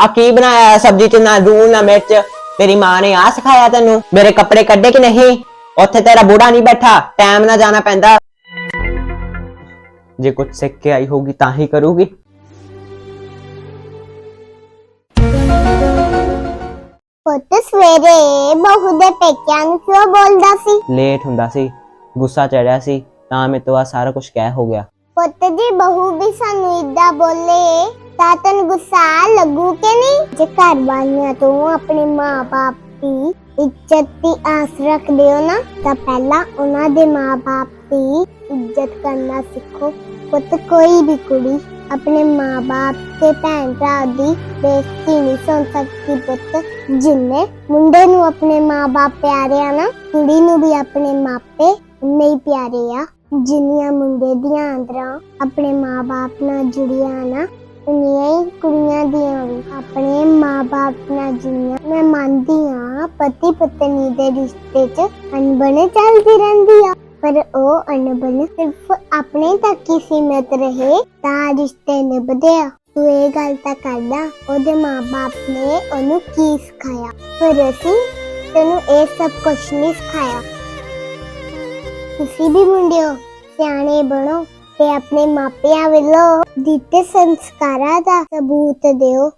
ਆ ਕੀ ਬਣਾਇਆ ਹੈ ਸਬਜ਼ੀ ਚ? ਨਾ ਲੂਣ ਨਾ ਮਿਰਚ। ਤੇਰੀ ਮਾਂ ਨੇ ਆ ਸਿਖਾਇਆ ਤੈਨੂੰ। ਮੇਰੇ ਕੱਪੜੇ ਕੱਢੇ ਕਿ ਨਹੀਂ? ਉੱਥੇ ਤੇਰਾ ਬੁੜਾ ਨਹੀਂ ਬੈਠਾ। ਟਾਈਮ ਨਾਲ ਜਾਣਾ ਪੈਂਦਾ। ਜੇ ਕੁਝ ਸਿੱਖ ਕੇ ਆਈ ਹੋਗੀ ਤਾਂ ਹੀ ਕਰੂਗੀ। ਪੁੱਤ ਸਵੇਰੇ ਬਹੂ ਦੇ ਪੇਕਿਆਂ ਨੂੰ ਕਿਉਂ ਬੋਲਦਾ ਸੀ? ਲੇਟ ਹੁੰਦਾ ਸੀ। ਗੁੱਸਾ ਚੜਿਆ ਸੀ। ਤਾਂ ਮੇਰੇ ਤੋਂ ਆ ਸਾਰਾ ਕੁਝ ਕਹਿ ਹੋ ਗਿਆ। ਪੁੱਤ ਦੀ ਬਹੂ ਵੀ ਸਾਨੂੰ ਇਦਾਂ ਬੋਲੇ। ਤਾਂ ਤੈਨੂੰ ਗੁੱਸਾ ਲੱਗੂ ਕਿ ਨਹੀਂ? ਜੇ ਘਰ ਵਾਲਿਆਂ ਤੋਂ ਆਪਣੇ ਮਾਂ-ਬਾਪ ਦੀ ਇੱਜ਼ਤ ਦੀ ਆਸ ਰੱਖਦੇ ਹੋ ਨਾ, ਤਾਂ ਪਹਿਲਾਂ ਉਹਨਾਂ ਦੇ ਮਾਂ-ਬਾਪ ਦੀ ਇੱਜ਼ਤ ਕਰਨਾ ਸਿੱਖੋ। ਪੁੱਤ, ਕੋਈ ਵੀ ਕੁੜੀ ਆਪਣੇ ਮਾਂ-ਬਾਪ ਤੇ ਭੈਣ ਭਰਾ ਦੀ ਬੇਇੱਜ਼ਤੀ ਨਹੀਂ ਸੁਣ ਸਕਦੀ ਪੁੱਤ। ਜਿੰਨੇ ਮੁੰਡੇ ਨੂੰ ਆਪਣੇ ਮਾਂ-ਬਾਪ ਪਿਆਰੇ ਆ ਨਾ, ਕੁੜੀ ਨੂੰ ਵੀ ਆਪਣੇ ਮਾਪੇ ਨਹੀਂ ਪਿਆਰੇ ਆ। ਜਿੰਨੀਆਂ ਮੁੰਡੇ ਦੀਆਂ ਅੰਦਰਾਂ ਆਪਣੇ ਮਾਪੇ ਨਾਲ ਜੁੜੀਆਂ ਨਾ ਉਨੀਆਂ ਹੀ ਕੁੜੀਆਂ ਦੀਆਂ ਵੀ, ਆਪਣੇ ਮਾਪੇ ਨਾਲ ਜੁੜੀਆਂ ਮੈਂ ਮੰਨਦੀ ਆ ਪਤੀ ਪਤਨੀ ਦੇ ਰਿਸ਼ਤੇ 'ਚ ਅਣਬਣ ਚੱਲਦੀ ਰਹਿੰਦੀ ਆ। ਪਰ ਉਹ ਅਣਬਣ ਸਿਰਫ ਆਪਣੇ ਤੱਕ ਹੀ ਸੀਮਿਤ ਰਹੇ, ਤਾਂ ਰਿਸ਼ਤੇ ਨਿਭਦੇ ਆ ਤੂੰ ਇਹ ਗੱਲ ਤਾਂ ਕਰਦਾ ਉਹਦੇ ਮਾਪੇ ਨੇ ਉਹਨੂੰ ਕੀ ਸਿਖਾਇਆ? ਪਰ ਅਸੀਂ ਤੈਨੂੰ ਇਹ ਸਭ ਕੁਝ ਨਹੀਂ ਸਿਖਾਇਆ। ਤੁਸੀਂ ਵੀ ਮੁੰਡਿਓ, ਸਿਆਣੇ ਬਣੋ। ਤੇ ਆਪਣੇ ਮਾਪਿਆਂ ਵੱਲੋਂ ਦਿੱਤੇ ਸੰਸਕਾਰਾਂ ਦਾ ਸਬੂਤ ਦਿਓ।